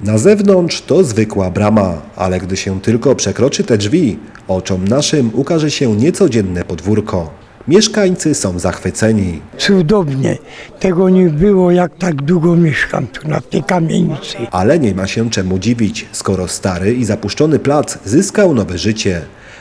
Na zewnątrz to zwykła brama, ale gdy się tylko przekroczy te drzwi, oczom naszym ukaże się niecodzienne podwórko. Mieszkańcy są zachwyceni. Cudownie. Tego nie było, jak tak długo mieszkam tu na tej kamienicy. Ale nie ma się czemu dziwić, skoro stary i zapuszczony plac zyskał nowe życie.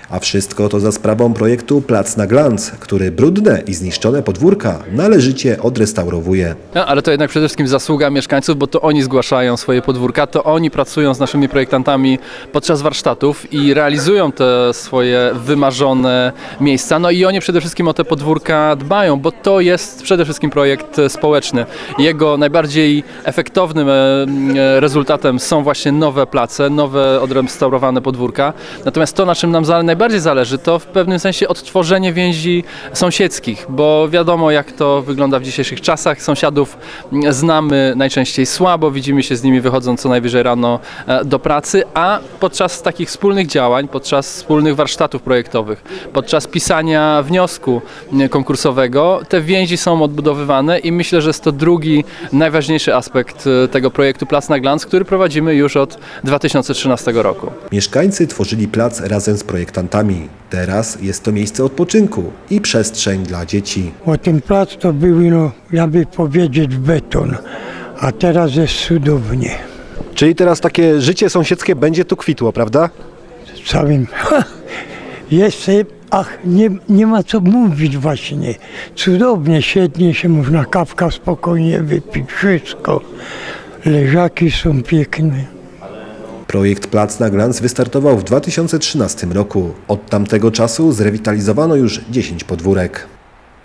A wszystko to za sprawą projektu Plac na Glans, który brudne i zniszczone podwórka należycie odrestaurowuje. No, ale to jednak przede wszystkim zasługa mieszkańców, bo to oni zgłaszają swoje podwórka, to oni pracują z naszymi projektantami podczas warsztatów i realizują te swoje wymarzone miejsca. No i oni przede wszystkim o te podwórka dbają, bo to jest przede wszystkim projekt społeczny. Jego najbardziej efektownym e, e, rezultatem są właśnie nowe place, nowe odrestaurowane podwórka. Natomiast to, na czym nam za- najbardziej zależy, to w pewnym sensie odtworzenie więzi sąsiedzkich, bo wiadomo jak to wygląda w dzisiejszych czasach. Sąsiadów znamy najczęściej słabo, widzimy się z nimi wychodząc co najwyżej rano e, do pracy, a podczas takich wspólnych działań, podczas wspólnych warsztatów projektowych, podczas pisania wniosku mm, konkursowego, te więzi są odbudowywane i myślę, że jest to drugi najważniejszy aspekt e, tego projektu Plac na Glans, który prowadzimy już od 2013 roku. Mieszkańcy tworzyli plac razem z projektantami. Teraz jest to miejsce odpoczynku i przestrzeń dla dzieci. Bo ten plac to był, no, jakby powiedzieć, beton. A teraz jest cudownie. Czyli teraz takie życie sąsiedzkie będzie tu kwitło, prawda? Całym. Jeszcze, ach, nie, nie ma co mówić właśnie. Cudownie, świetnie się można kawka spokojnie wypić, wszystko. Leżaki są piękne. Projekt Plac na Glans wystartował w 2013 roku. Od tamtego czasu zrewitalizowano już 10 podwórek.